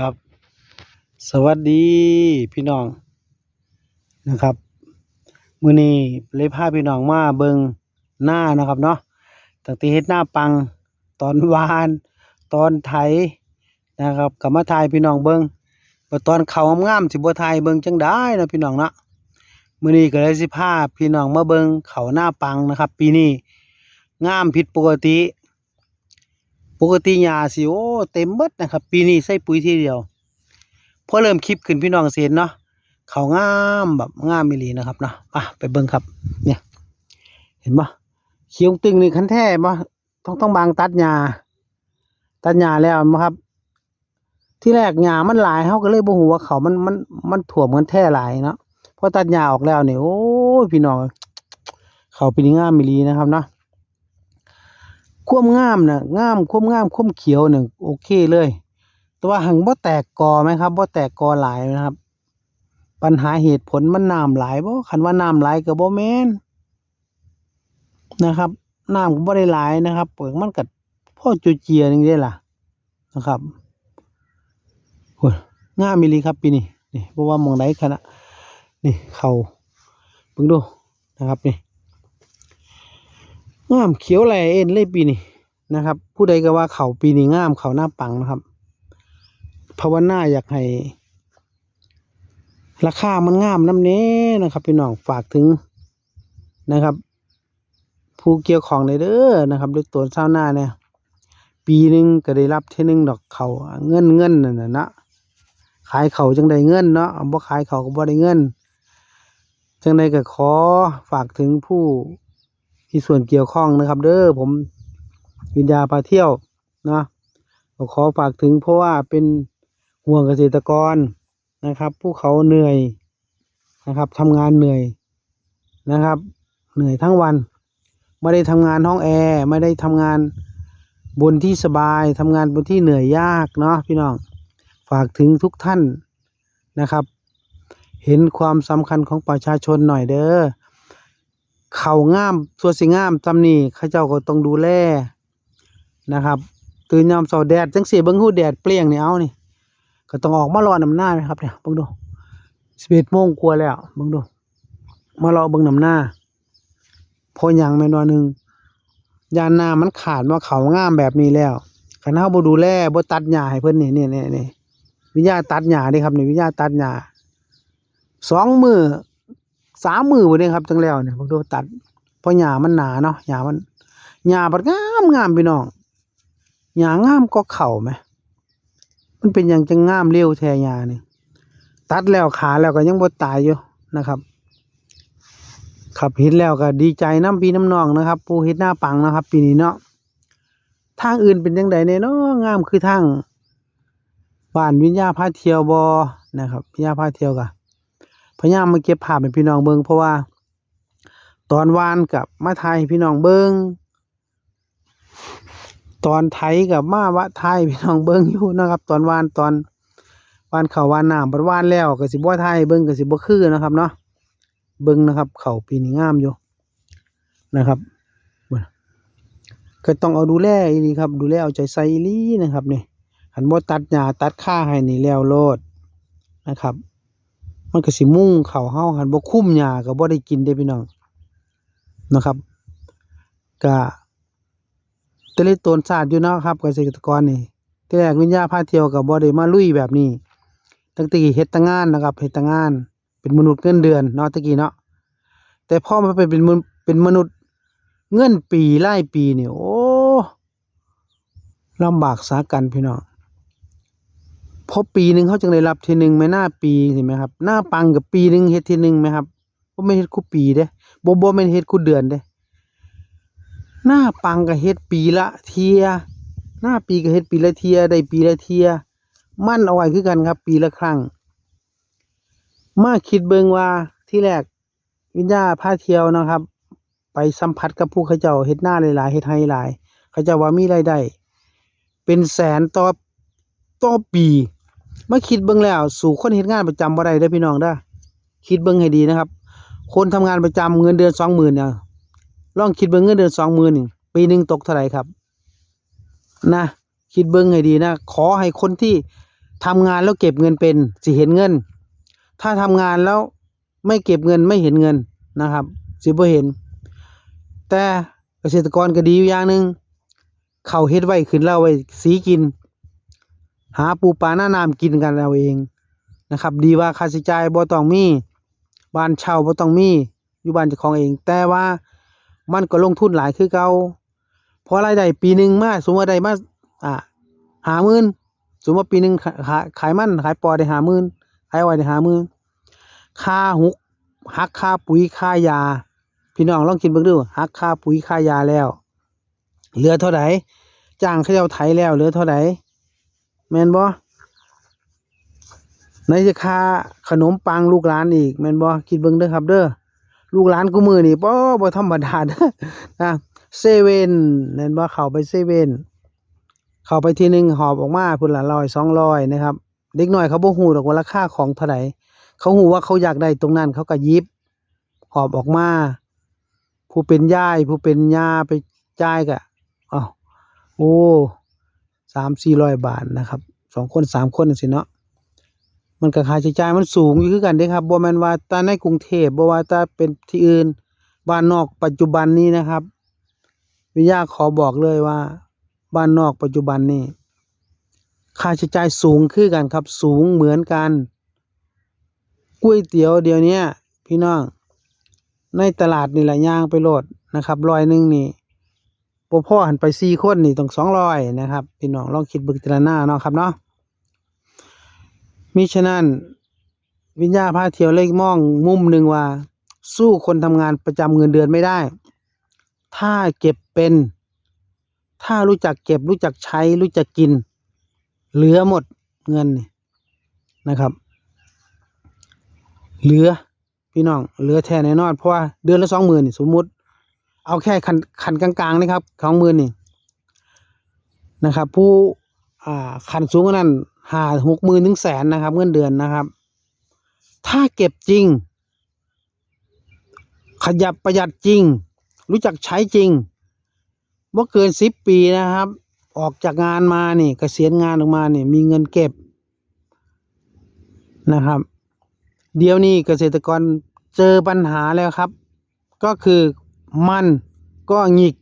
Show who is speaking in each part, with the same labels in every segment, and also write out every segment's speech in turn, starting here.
Speaker 1: ครับ สวัสดีพี่น้องนะครับมื้อนี้เลยพาพี่น้องมาเบิงหน้านะครับเนาะตั้งแต่เฮ็ดหน้าปังตอนวานตอนไถนะครับก็มาถ่ายพี่น้องเบิงว่ตอนเขางามๆสิบ่ถ่ายเบิงจังได้นะพี่น้องเนาะมื้อนี้ก็เลยสิพาพี่น้องมาเบิงเขาหน้าปังนะครับ ปีนี้งามผิดปกติ ปกติหญ้าสิโอ้เต็มเบิดนะครับ ปีนี้ใส่ปุ๋ยทีเดียวพอเริ่มคลิปขึ้นพี่น้องสิเห็นเนาะเขางามแบบงามอีหลีนะครับเนาะอะไปเบิ่งครับ เนี่ย เห็นบ่เขียวตึงนี่คันแท้บ่ต้องต้องบางตัดหญ้าตัดหญ้าแล้วบ่ครับ ที่แรกหญ้ามันหลายเฮาก็เลยบ่ฮู้ว่าเขามันมันมันถ่วมกันแท้หลายเนาะพอตัดหญ้าออกแล้วเนี่ยโอ้พี่น้องเขาปีนี้งามอีหลีนะครับเนาะ ความงามน่ะงามความงามความเขียวน่ะโอเคเลย แต่ว่าหังบ่แตกกอไหมครับบ่แตกกอหลายนะครับ ปัญหาเหตุผลมันน้ำหลายบ่คันว่าน้ำหลายก็บ่แม่นนะครับน้ำก็บ่ได้หลายนะครับเปลือกมันก็พอจุเจียนึงได้ล่ะนะครับโอ้ยงามอีลีครับปีนี้นี่บ่ว่ามองใดขนาดนี่เขาเบิ่งดูนะครับนี่ งามเขียวแลเอ็นเลยปีนี้นะครับ ผู้ใดก็ว่าเขาปีนี้งามเขาหน้าปังนะครับภาวนาอยากให้ราคามันงามน้ำเน้นะครับพี่น้องฝากถึงนะครับ ผู้เกี่ยวของในเด้อนะครับด้วยตัวเช้าวหน้าเนี่ย ปีหนึ่งก็ได้รับเท่นึงดอกเขาเงินเงินนั่นนะนะขายเขาจังได้เงินเนาะบ่ขายเขาก็บ่ได้เงินจังใดก็ขอฝากถึงผู้ มีส่วนเกี่ยวข้องนะครับ เด้อผมวิญญาพาเที่ยวนะก็ขอฝากถึงเพราะว่าเป็นห่วงเกษตรกรนะครับ ผู้เขาเหนื่อยนะครับทำงานเหนื่อยนะครับ เหนื่อยทั้งวัน ไม่ได้ทำงานห้องแอร์ไม่ได้ทำงานบนที่สบายทำงานบนที่เหนื่อยยากเนาะพี่น้องฝากถึงทุกท่านนะครับ เห็นความสำคัญของประชาชนหน่อยเด้อ เขางามส่วสิงามจำนี่ข้าเจ้าก็ต้องดูแลนะครับ ตื่นยามเสาแดดจังสีเบิ่งหูแดดเปรี้ยงนี่เอานี่ก็ต้องออกมารอน้ำหน้านะครับเนี่ยเบิ่งดูสิบเอ็ดโมงกว่าแล้วเบิ่งดู มารอเบิ่งน้ำหน้าพออย่างแม่นว่าหนึ่งยานนามันขาดว่าเขางามแบบนี้แล้วคันเฮาบ่ดูแลบ่ตัดหญ้าให้เพิ่นนี่นี่นี่นี่วิญญาตัดหญ้าเด้ครับนี่วิญญาตัดหญ้าสองมือ สามมือบ่ได้ครับจังแล้วเนี่ยผมดูตัดเพราะหญ้ามันหนาเนาะหญ้ามันหญ้าบัดงามงามพี่น้องหญ้างามก็เข่าไหมมันเป็นอย่างจังงามเร็วแทหญ้านี่ตัดแล้วขาแล้วก็ยังบ่ตายอยู่นะครับขับเห็นแล้วก็ดีใจน้ำพี่น้ำน้องนะครับผู้เฮ็ดหน้าปังนะครับ ปีนี้เนาะทางอื่นเป็นจังไดแน่เนาะงามคือทางบ้านวิญญาพาเที่ยวบ่นะครับวิญญาพาเที่ยวก็พ ยายามมาเก็บภาพให้พี่น้องเบิ่งเพราะว่า ตอนวานกับมาไทยพี่น้องเบิ่งตอนไทยกับมาวะไทยพี่น้องเบิ่งอยู่นะครับ ตอนวานตอนวานเขาวานน้ำบัดวานแล้วก็สิบ่ไทยเบิ่งก็สิบ่คือนะครับเนาะเบิ่งนะครับ เขาปีนี้งามอยู่นะครับก็ต้องเอาดูแลอีหลีครับ ดูแลเอาใจใส่อีหลีนะครับนี่หันบ่ตัดหญ้าตัดค่าให้นี่แล้วโลดนะครับ มันก็สิมุ่งเข้าเฮาหันบ่คุ้มหญ้าก็บ่ได้กินเด้พี่น้องนะครับก็ตะลิตนศาสตร์อยู่นะครับเกษตรกรนี่ที่แรกวิญญาพาเที่ยวก็บ่ได้มาลุยแบบนี้ตั้งแต่เฮ็ดต่งานนะครับเฮ็ดต่งาน เป็นมนุษย์เงินเดือนเนาะตะกี้เนาะแต่พอมาเป็นเป็นมนุษย์เป็นมนุษย์เงินปีรายปีนี่โอ้ลำบากสากันพี่น้อง พอปีหนึ่งเขาจึงได้รับทีหนึ่งไหมหน้าปีเห็นไหมครับ หน้าปังกับปีหนึ่งเฮ็ดทีหนึ่งไหมครับบ่ไม่เฮ็ดคู่ปีเด้บ่บ่แม่นเฮ็ดคู่เดือนเด้ หน้าปังก็เฮ็ดปีละเทีย หน้าปีก็เฮ็ดปีละเทียได้ปีละเทีย มั่นเอาไว้คือกันครับ ปีละครั้ง มาคิดเบิ่งว่าที่แรกวิญญาพาเที่ยวนะครับ ไปสัมผัสกับผู้เขาเจ้าเฮ็ดหน้าหลายๆเฮ็ดให้หลาย เขาเจ้าว่ามีรายได้เป็นแสนต่อต่อปี มาคิดเบิ่งแล้ว สู่คนเฮ็ดงานประจำบ่ได้เด้อพี่น้องเด้อคิดเบิ่งให้ดีนะครับ คนทำงานประจำเงินเดือนสองหมื่นเนี่ยลองคิดเบิ่งเงินเดือนสองหมื่นนี่ปีหนึ่งตกเท่าไหร่ครับนะคิดเบิ่งให้ดีนะ ขอให้คนที่ทำงานแล้วเก็บเงินเป็นสิเห็นเงิน ถ้าทำงานแล้วไม่เก็บเงินไม่เห็นเงินนะครับ สิบ่เห็น แต่เกษตรกรก็ดีอยู่อย่างหนึ่งเขาเฮ็ดไว้ขึ้นแล้วไว้สีกิน หาปูปลาหน้าน้ำกินกันเอาเองนะครับ ดีว่าค่าใช้จ่ายบ่ต้องมีบ้านเช่าบ่ต้องมีอยู่บ้านเจ้าของเอง แต่ว่ามันก็ลงทุนหลายคือเก่าเพราะรายได้ปีหนึ่งมาสมมติได้มาอ่าหาหมื่นสมมติว่าปีหนึ่งขายขายขายมันขายปอได้หาหมื่นขายอ้อยได้หาหมื่นค่าหุกหักค่าปุ๋ยค่ายา พี่น้องลองคิดเบิ่งดูหักค่าปุ๋ยค่ายาแล้ว เหลือเท่าไหร่จ้างเขาเจ้าไถแล้วเหลือเท่าไหร่ แม่นบ่ไหนจะค่าขนมปังลูกหลานอีกแม่นบ่คิดเบิ่งเด้อครับเด้อลูกหลานกูมือนี่บ่บ่ธรรมดาเด้อนะเซเว่นแม่นบ่เข้าไปเซเว่นเข้าไปทีหนึงหอบออกมาพุ่นละ100 200นะครับ เด็กน้อยเขาบ่ฮู้ดอกว่าราคาของเท่าไหร่เขาฮู้ว่าเขาอยากได้ตรงนั้นเขาก็หยิบหอบออกมาผู้เป็นยายผู้เป็นย่าไปจ่ายก็อ้าวโอ้ สามสี่ร้อยบาทนะครับสองคนสามคนจังซี่เนาะมันก็ค่าใช้จ่ายมันสูงอยู่คือกันเด้ครับบ่แม่นว่าต่ในกรุงเทพบ่ว่าต่เป็นที่อื่นบ้านนอกปัจจุบันนี้นะครับ วิทยาขอบอกเลยว่า บ้านนอกปัจจุบันนี้ค่าใช้จ่ายสูงคือกันครับ สูงเหมือนกันก๋วยเตี๋ยวเดี๋ยวนี้พี่น้องในตลาดนี่แหละย่างไปโลดนะครับร้อยหนึ่งนี่ บ่พ่อหันไปสี่คนนี่ต้องสองร้อยนะครับพี่น้องลองคิดบึกตรหน้าเนาะครับเนาะมิฉะนั้น วิญญาพาเที่ยวเลยมองมุมหนึ่งว่า สู้คนทำงานประจำเงินเดือนไม่ได้ ถ้าเก็บเป็น ถ้ารู้จักเก็บรู้จักใช้รู้จักกิน เหลือหมดเงินนี่นะครับ เหลือพี่น้องเหลือแท้แน่นอนเพราะว่าเดือนละสองหมื่นสมมุติ เอาแค่คันคันกลางๆนะครับสองมื่นนี่นะครับ ผู้อ่าคันสูงกว่านั้นหาหกหมื่นถึงแสนนะครับ เงินเดือนนะครับ ถ้าเก็บจริง ขยับประหยัดจริง รู้จักใช้จริงว่าเกินสิบปีนะครับ ออกจากงานมานี่เกษียณงานออกมานี่มีเงินเก็บนะครับ เดี๋ยวนี้เกษตรกรเจอปัญหาแล้วครับ ก็คือ มันก็หงิก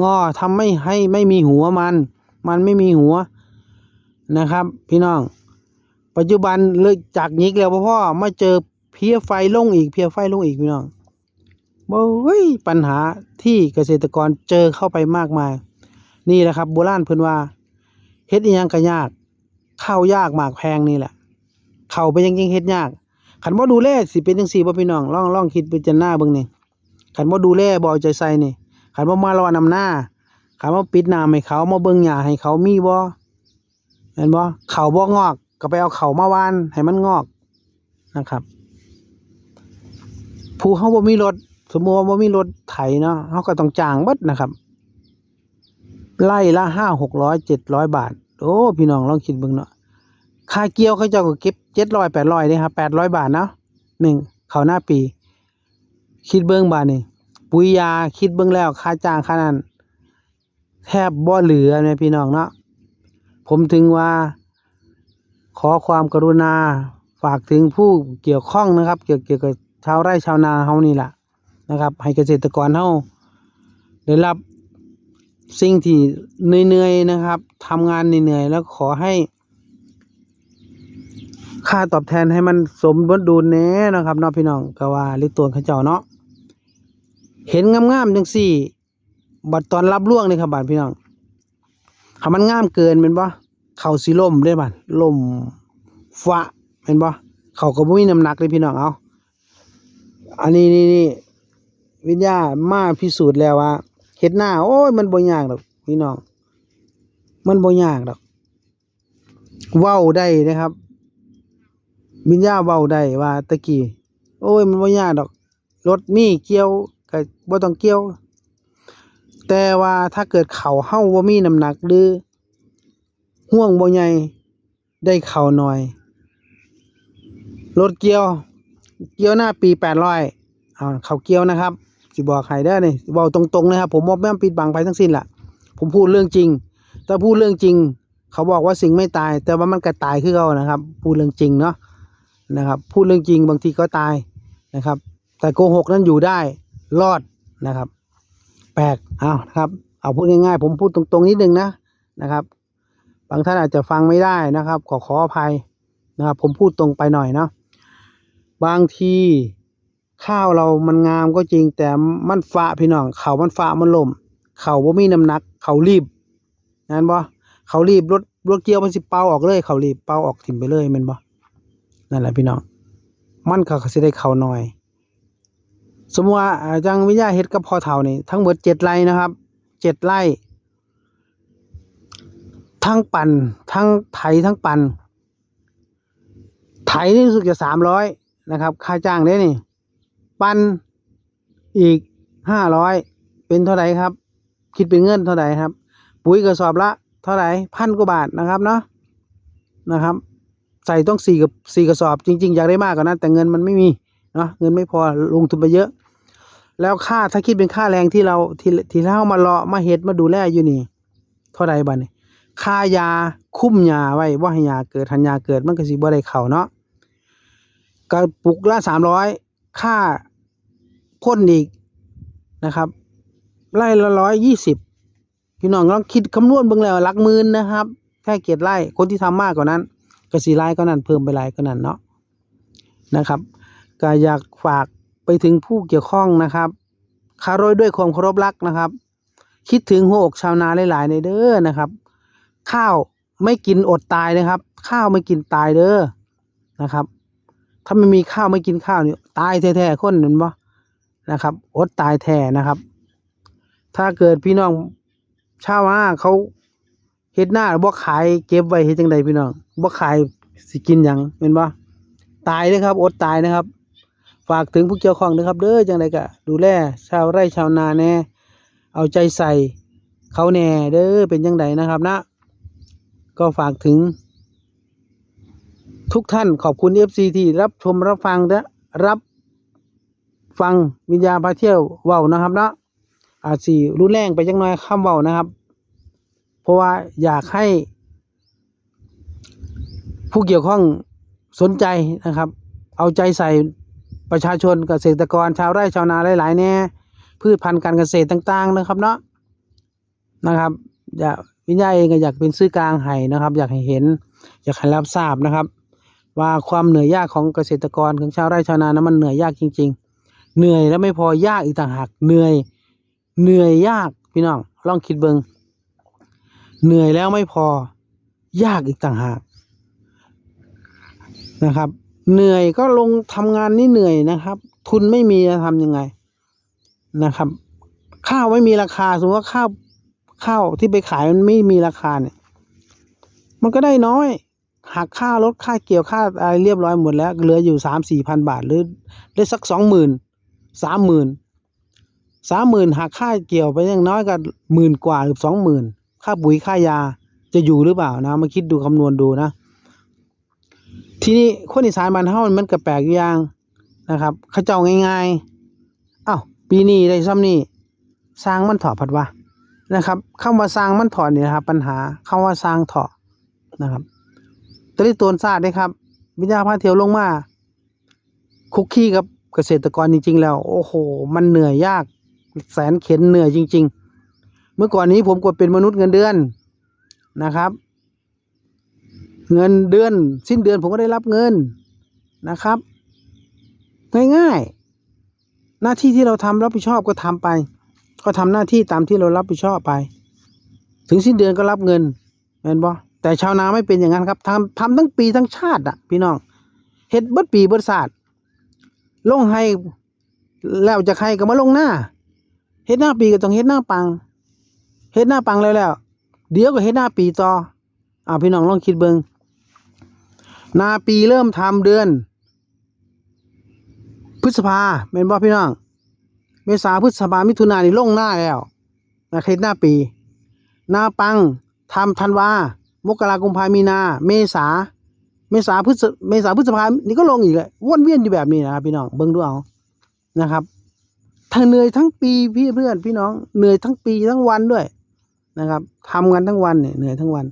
Speaker 1: งอทำไม่ให้ไม่มีหัวมัน มันไม่มีหัวนะครับ พี่น้อง ปัจจุบันเลยจากหงิกแล้วพ่อมาเจอเพี้ยไฟลงอีกเพี้ยไฟลงอีกพี่น้องบ่เฮ้ยปัญหาที่เกษตรกรเจอเข้าไปมากมาย นี่แหละครับโบราณเพิ่นว่าเฮ็ดอีหยังก็ยาก ข้าวยากหมากแพงนี่แหละ เข้าไปยังยังเฮ็ดยากขันบ่ดูแลสิเป็นจังซี่บ่พี่น้องลองลองคิดไปจนหน้าเบิ่งนี่ ขันบ่ดูแลบ่เอาใจใส่นี่ขันบ่มารอนำหน้าขันบ่ปิดน้ำให้เขามาเบิ่งหญ้าให้เขามีบ่เห็นบ่เขาบ่งอก ก็ไปเอาเขามาวานให้มันงอกนะครับผู้เฮาบ่มีรถสมมติว่าบ่มีรถไถเนาะเฮาก็ต้องจ้างบิดนะครับไล่ละ5 600 700บาท โอ้พี่น้องลองคิดเบิ่งเนาะค่าเกี่ยวเขาเจ้าก็เก็บเจ็ดร้อยแปดร้อยเนี่ยครับแปดร้อยบาทเนาะหนึ่งเขาหน้าปี คิดเบิ้งบาทนี่ ปุ๋ยยาคิดเบิ้งแล้วค่าจ้างค่านั้นแทบบ่เหลือเนี่ยพี่น้องเนาะผมถึงว่า ขอความกรุณาฝากถึงผู้เกี่ยวข้องนะครับ เกี่ยวเกี่ยวกับชาวไร่ชาวนาเฮานี่แหละนะครับ ให้เกษตรกรเฮาได้รับสิ่งที่เหนื่อยๆนะครับทำงานเหนื่อยๆแล้วขอให้ ค่าตอบแทนให้มันสมดุลแน่นะครับเนาะพี่น้องก็ว่าลิตรเขาเจ้าเนาะ เห็นงามๆจังซี่ บัดตอนรับล่วงนี่ครับบาดพี่น้องถ้ามันงามเกินเป็นบ่เข่าสิล่มได้บาดล่มฟ้าเป็นบ่เข่าก็บ่มีน้ำหนักเลยพี่น้องเอาอันนี้นี่นี่วิทยามาพิสูจน์แล้วว่าเฮ็ดหน้าโอ้ยมันบ่ยากดอกพี่น้อง มันบ่ยากดอกเว้าได้นะครับมิญญาเว้าได้ว่าตะกี้โอ้ยมันบ่ยากดอกรถมีเกี่ยว ก็บ่ต้องเกี่ยว แต่ว่าถ้าเกิดเขาเฮาบ่มีน้ำหนักหรือห่วงบ่ใหญ่ได้เข่าน้อยรถเกี่ยว เกี่ยวหน้าปี800เอาเขาเกี่ยวนะครับสิบอกให้เด้นี่เว้าตรงๆนะครับ ผมบ่แม่นปิดบังไปทั้งสิ้นล่ะ ผมพูดเรื่องจริงถ้าพูดเรื่องจริง เขาบอกว่าสิ่งไม่ตาย แต่ว่ามันก็ตายคือเขานะครับ พูดเรื่องจริงเนาะนะครับ พูดเรื่องจริงบางทีก็ตายนะครับ แต่โกหกนั้นอยู่ได้ รอดนะครับ แปลกเอานะครับ เอาพูดง่ายๆ ผมพูดตรงๆนิดนึงนะนะครับ บางท่านอาจจะฟังไม่ได้นะครับ ขอขออภัยนะครับ ผมพูดตรงไปหน่อยเนาะบางทีข้าวเรามันงามก็จริง แต่มันฟ้าพี่น้อง เขามันฟ้ามันล่มเขาบ่มีน้ำหนัก เขารีบนั่นบ่เขารีบรถรถเกียวมันสิเป่าออกเลย เขารีบเป่าออกถิ่มไปเลยม่นบ่นั่นแหละพี่น้อง มันก็สิได้เขาหน่อย สมมติว่าอาจังวิญญาเฮ็ดกับพอเฒ่านี่ทั้งหมดเจ็ดไร่นะครับเจ็ดไร่ ทั้งปั่นทั้งไถทั้งปั่นไถนี่รู้สึกจะสามร้อยนะครับ ค่าจ้างเด้นี่ ปั่นอีกห้าร้อยเป็นเท่าไหร่ครับ คิดเป็นเงินเท่าไหร่ครับ ปุ๋ยกระสอบละ เท่าไหร่พันกว่าบาทนะครับเนาะนะครับ ใส่ต้องสี่กับสี่กระสอบจริง ๆ อยากได้มากกว่านั้นแต่เงินมันไม่มีเนาะเงินไม่พอลงทุนไปเยอะ แล้วค่าถ้าคิดเป็นค่าแรงที่เราที่ที่เรามาเลาะมาเฮ็ดมาดูแลอยู่นี่ เท่าใดบัดนี้ค่ายาคุ้มยาไว้ว่าให้ยาเกิดทันยาเกิดมันก็สิบ่ได้เข้าเนาะกระปุกละสามร้อยค่าพ่นอีกนะครับไร่ละร้อยยี่สิบพี่น้องลองคิดคำนวณเบิ่งแล้วหลักหมื่นนะครับแค่เกียรไร่คนที่ทำมากกว่านั้นก็สีไร่ก็นั้นเพิ่มไปไร่ก็นั้นเนาะนะครับก็อยากฝาก ถึงผู้เกี่ยวข้องนะครับคารยด้วยความเคารพรักนะครับ คิดถึงหัวอกชาวนาหลายๆในเด้อนะครับ ข้าวไม่กินอดตายนะครับ ข้าวไม่กินตายเด้อนะครับ ถ้าไม่มีข้าวไม่กินข้าวนี่ตายแท้ๆคนเห็นบ่นะครับอดตายแท้นะครับ ถ้าเกิดพี่น้องชาวนาเขาเฮ็ดหน้าบ่ขายเก็บไว้เฮ็ดจังไดพี่น้องบ่ขายสิกินหยังเห็นบ่ตายเลยครับ อดตายนะครับ ฝากถึงผู้เกี่ยวข้องนะครับ เด้อจังไดก็ดูแลชาวไร่ชาวนาแน่เอาใจใส่เขาแน่เด้อเป็นจังไดนะครับนะ ก็ฝากถึง ทุกท่านขอบคุณ FC ที่รับชมรับฟังและรับฟังวิญญาณพาเที่ยวเว้านะครับนะอาจสิรุนแรงไปจังน้อยคำเว้านะครับ เพราะว่าอยากให้ ผู้เกี่ยวข้องสนใจนะครับ เอาใจใส่ ประชาชนเกษตรกรชาวไร่ชาวนาหลายๆแน่พืชพันธุ์การเกษตรต่างๆนะครับเนาะนะครับอยากวิญญาณเองก็อยากเป็นซื่อกลางให้นะครับ อยากให้เห็น อยากให้รับทราบนะครับ ว่าความเหนื่อยยากของเกษตรกรของชาวไร่ชาวนานั้นมันเหนื่อยยากจริง ๆ เหนื่อยแล้วไม่พอยากอีกต่างหากเหนื่อยเหนื่อยยากพี่น้องลองคิดเบิงเหนื่อยแล้วไม่พอยากอีกต่างหากนะครับ เหนื่อยก็ลงทำงานนี่เหนื่อยนะครับ ทุนไม่มีจะทำยังไงนะครับ ข้าวไม่มีราคา สมมติว่าข้าวข้าวที่ไปขายมันไม่มีราคาเนี่ย มันก็ได้น้อยหักค่ารถค่าเกี่ยวค่าอะไรเรียบร้อยหมดแล้ว เหลืออยู่สามสี่พันบาทหรือได้สักสองหมื่นสามหมื่นสามหมื่นหักค่าเกี่ยวไปอยังน้อยก็หมื่นกว่าหรือสองหมื่นค่าปุ๋ยค่ายาจะอยู่หรือเปล่านะมาคิดดูคำนวณดูนะ ทีนี้คนอีสานบ้านเฮามันก็แปลกอยู่อย่างนะครับเขาเจ้าง่ายๆอ้าวปีนี้ได้ซ้ำนี่สร้างมันถอดพัดวะนะครับคำว่าสร้างมันถอดเนี่ยนะครับ ปัญหาคำว่าสร้างถอดนะครับตอนนี้ตัวซาดได้ครับ วิญญาณพาเทียวลงมาคุกคีกับเกษตรกรจริง ๆ แล้ว โอ้โห มันเหนื่อยยาก แสนเข็นเหนื่อยจริง ๆ เมื่อก่อนนี้ผมก็เป็นมนุษย์เงินเดือนนะครับ เงินเดือน สิ้นเดือนผมก็ได้รับเงินนะครับ ง่ายๆ หน้าที่ที่เราทำรับผิดชอบก็ทำไป ก็ทำหน้าที่ตามที่เรารับผิดชอบไป ถึงสิ้นเดือนก็รับเงินเห็นบ่แต่ชาวนาไม่เป็นอย่างนั้นครับทำทำทั้งปีทั้งชาติอะ พี่น้องเฮ็ดเบิดปีเบิดศาสตร์ลงให้แล้วจะใครก็มาลงหน้าเฮ็ดหน้าปีก็ต้องเฮ็ดหน้าปังเฮ็ดหน้าปังแล้วแล้ว เดี๋ยวก็เฮ็ดหน้าปีต่ออ่าพี่น้องลองคิดเบิง นาปีเริ่มทำเดือน พฤษภาเป็นบ่พี่น้อง เมษาพฤษภามิถุนานี่ลงหน้าแล้วนะเฮ็ดหน้าปี นาปังทำธันวามกราคมกุมภามีนา เมษา เมษาพฤษเมษาพฤษภานี่ก็ลงอีกเลยวนเวียนอยู่แบบนี้นะครับพี่น้องเบิ่งดูเอานะครับทั้งเหนื่อยทั้งปีพี่เพื่อนพี่น้องเหนื่อยทั้งปีทั้งวันด้วยนะครับทำกันทั้งวันเนี่ยเหนื่อยทั้งวัน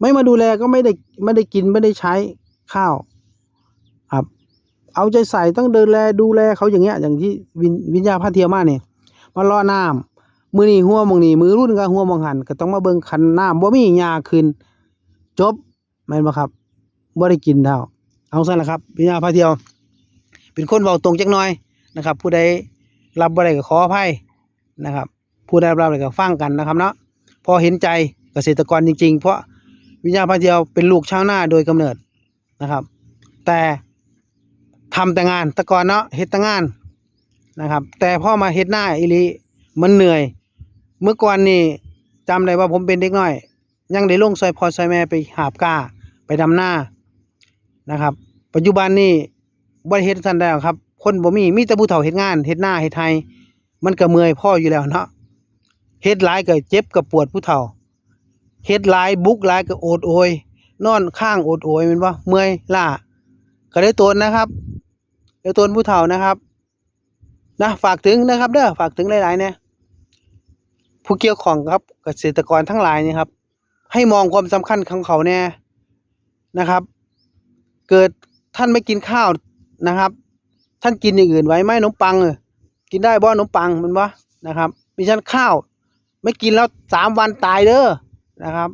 Speaker 1: ไม่มาดูแลก็ไม่ได้ไม่ได้กินไม่ได้ใช้ ข้าวครับเอาใจใส่ต้องดูแลดูแลเขาอย่างเงี้ยอย่างที่วินวิญญาพาเทียมาเนี่ยมาล่อน้ำมือนี่หัวมองนี่มือรุ่นก็หัวมองหันก็ต้องมาเบิ่งคันน้ำบ่มีหญ้าขึ้นจบแม่นบ่ครับบ่ได้กินเท่าเอาซะละครับวิญญาพาเทียว เป็นคนเว้าตรงจักหน่อยนะครับ ผู้ใดรับบ่ได้ก็ขออภัยนะครับ ผู้ใดรับได้ก็ฟังกันนะครับเนาะพอเห็นใจเกษตรกรจริง ๆ เพราะวิญญาพาเทียวเป็นลูกชาวนาโดยกำเนิด นะครับ แต่ทำแต่งานแต่ก่อนเนาะเฮ็ดแต่งานนะครับ แต่พ่อมาเฮ็ดหน้าอีหลีมันเหนื่อย เมื่อก่อนนี่จำได้ว่าผมเป็นเด็กน้อย ยังได้ลงซอยพอซอยแม่ไปหาบก้าไปดำหน้านะครับ ปัจจุบันนี่บ่ได้เฮ็ดทันได้ครับ คนบ่มีมีแต่ผู้เฒ่าเฮ็ดงานเฮ็ดหน้าเฮ็ดไทยมันก็เมื่อยพ่ออยู่แล้วเนาะเฮ็ดหลายก็เจ็บก็ปวดผู้เฒ่าเฮ็ดหลายบุกหลายก็โอดโอย นอนข้างโอดโอยแม่นบ่เมื่อยล้าก็ได้ตนนะครับได้ตนผู้เฒ่านะครับนะฝากถึงนะครับเด้อฝากถึงหลายๆเนี่ยผู้เกี่ยวข้องครับเกษตรกรทั้งหลายนี่ครับ ให้มองความสำคัญของเขาแน่นะครับ เกิดท่านไม่กินข้าวนะครับ ท่านกินอย่างอื่นไว้ไหมขนมปังเออกินได้บ่ขนมปังมันบ่นะครับมีฉันข้าว ไม่กินแล้วสามวันตายเด้อนะครับ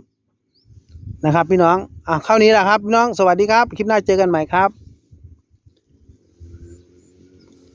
Speaker 1: นะครับ พี่น้องอะเข้านี้แหละครับพี่น้องสวัสดีครับ คลิปหน้าเจอกันใหม่ครับ